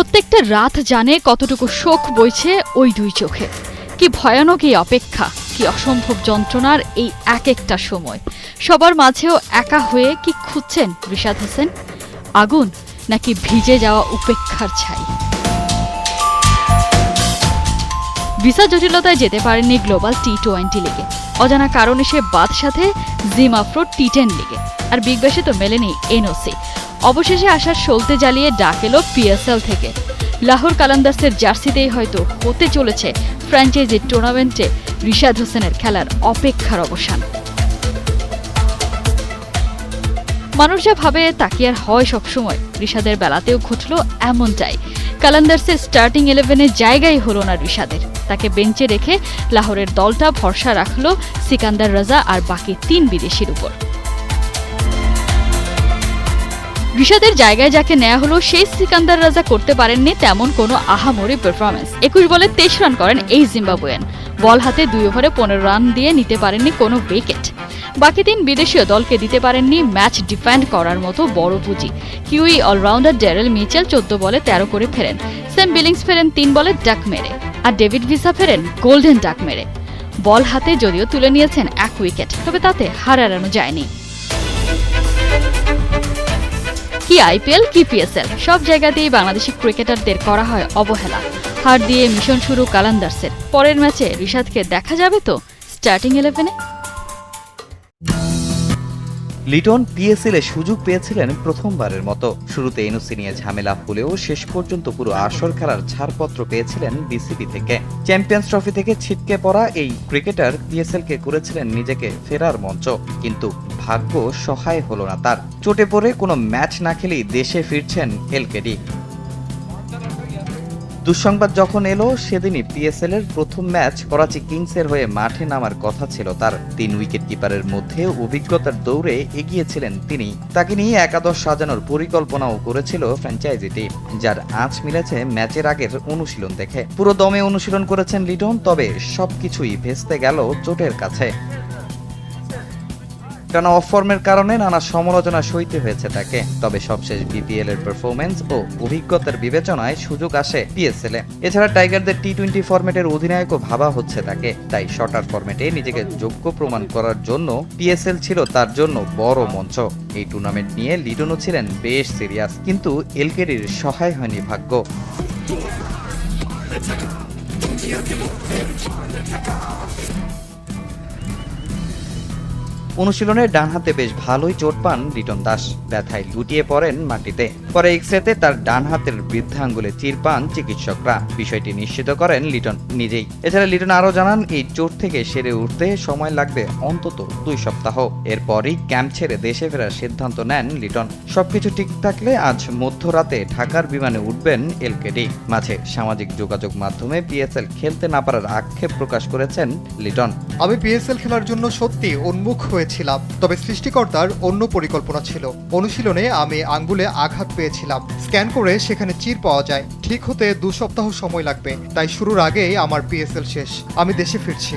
প্রত্যেকটা রাত জানে কতটুকু শোক বইছে ওই দুই চোখে। কি ভয়ানক এই অপেক্ষা, কি অসম্ভব যন্ত্রণার এই এক একটা সময়। সবার মাঝেও একা হয়ে কি খুঁজছেন রিশাদ হোসেন? আগুন নাকি ভিজে যাওয়া উপেক্ষার ছাই? ভিসা জটিলতায় যেতে পারেননি গ্লোবাল টি টোয়েন্টি লিগে। অজানা কারণে সে বাদ সাথে জিম আফ্রো টি টেন লিগে। আর বিগ ব্যাশে তো মেলেনি এনওসি। অবশেষে আসার সলতে জ্বালিয়ে ডাক এলো পিএসএল থেকে। লাহোর কালান্দার্সের জার্সিতেই হয়তো হতে চলেছে ফ্র্যাঞ্চাইজি টুর্নামেন্টে রিশাদ হোসেনের খেলার অপেক্ষার অবসান। মানুষ যা ভাবে তা কি আর হয় সবসময়। রিশাদের বেলাতেও ঘটল এমনটাই। কালান্দার্সের স্টার্টিং ইলেভেনে জায়গাই হলো না রিশাদের। তাকে বেঞ্চে রেখে লাহোরের দলটা ভরসা রাখল সিকান্দার রাজা আর বাকি তিন বিদেশির উপর। ঋষাদের জায়গায় যাকে নেওয়া হলো, সেই সিকান্দার রাজা করতে পারেননি তেমন কোনো আহামরি পারফরমেন্স একুশ বলে তেইশ রান করেন এই জিম্বাবুয়েন। বল হাতে দুই ওভারে পনেরো রান দিয়ে নিতে পারেননি কোনো উইকেট বাকি তিন বিদেশীয় দলকে দিতে পারেননি ম্যাচ ডিফেন্ড করার মতো বড় পুঁজি। কিউই অলরাউন্ডার ড্যারেল মিচেল চোদ্দ বলে তেরো করে ফেরেন। সেম বিলিংস ফেরেন তিন বলে ডাক মেরে। আর ডেভিড ভিসা ফেরেন গোল্ডেন ডাক মেরে। বল হাতে যদিও তুলে নিয়েছেন এক উইকেট তবে তাতে হার এড়ানো যায়নি। কি আইপিএল, কি পিএসএল? সব জায়গাতেই বাংলাদেশি ক্রিকেটারদের করা হয় অবহেলা। হার দিয়ে মিশন শুরু কালান্দার্সের। পরের ম্যাচে রিশাদকে দেখা যাবে তো স্টার্টিং ইলেভেনে? লিটন পিএসএল সুযোগ পেয়েছিলেন প্রথমবারের মতো। শুরুতে এনওসি নিয়ে ঝামেলা হলেও শেষ পর্যন্ত পুরো আসর খেলার ছাড়পত্র পেয়েছিলেন বিসিবি থেকে। চ্যাম্পিয়ন্স ট্রফি থেকে ছিটকে পড়া এই ক্রিকেটার পিএসএল কে করেছিলেন নিজেকে ফেরার মঞ্চ। কিন্তু ভাগ্য সহায় হলো না তার। চোটে পড়ে কোনো ম্যাচ না খেলেই দেশে ফিরছেন এলকেডি। দুঃসংবাদ যখন এলো, সেদিনই পিএসএল এর প্রথম ম্যাচ করাচি কিংসের হয়ে মাঠে নামার কথা ছিল তার। তিন উইকেট কিপারের মধ্যে অভিজ্ঞতার দৌড়ে এগিয়েছিলেন তিনি। তাকে নিয়ে একাদশ সাজানোর পরিকল্পনাও করেছিল ফ্র্যাঞ্চাইজিটি যার আঁচ মিলেছে ম্যাচের আগের অনুশীলন দেখে। পুরো দমে অনুশীলন করেছেন লিটন, তবে সবকিছুই ভেস্তে গেল চোটের কাছে। টানা অফ ফর্মের কারণে নানা সমালোচনা সইতে হয়েছে তাকে। তবে সবশেষ বিপিএল এর পারফরমেন্স ও অভিজ্ঞতার বিবেচনায় সুযোগ আসে পিএসএল এ। এছাড়া টাইগারদের টি টোয়েন্টি ফরম্যাটের অধিনায়কও ভাবা হচ্ছে তাকে। তাই শর্টার ফরম্যাটে নিজেকে যোগ্য প্রমাণ করার জন্য পিএসএল ছিল তার জন্য বড় মঞ্চ। এই টুর্নামেন্ট নিয়ে লিটনও ছিলেন বেশ সিরিয়াস কিন্তু এলকেডির সহায় হয়নি ভাগ্য। অনুশীলনে ডান হাতে বেশ ভালোই চোট পান লিটন দাস। ব্যথায় লুটিয়ে পড়েন মাটিতে। পরে এক্সরেতে তার ডান হাতের বৃদ্ধাঙ্গুলে চির পান চিকিৎসকরা। বিষয়টি নিশ্চিত করেন লিটন নিজেই। এছাড়া লিটন আরও জানান, এই চোট থেকে সেরে উঠতে সময় লাগবে অন্তত দুই সপ্তাহ। এরপরই ক্যাম্প ছেড়ে দেশে ফেরার সিদ্ধান্ত নেন লিটন। সবকিছু ঠিক থাকলে আজ মধ্যরাতে ঢাকার বিমানে উঠবেন এলকেডি মাঝে সামাজিক যোগাযোগ মাধ্যমে পিএসএল খেলতে না পারার আক্ষেপ প্রকাশ করেছেন লিটন। আমি পিএসএল খেলার জন্য সত্যি উন্মুখ হয়েছিলাম তবে সৃষ্টিকর্তার অন্য পরিকল্পনা ছিল। অনুশীলনে আমি আঙ্গুলে আঘাত পেয়েছিলাম। স্ক্যান করে সেখানে চির পাওয়া যায়। ঠিক হতে দু সপ্তাহ সময় লাগবে, তাই শুরুর আগেই আমার পিএসএল শেষ। আমি দেশে ফিরছি।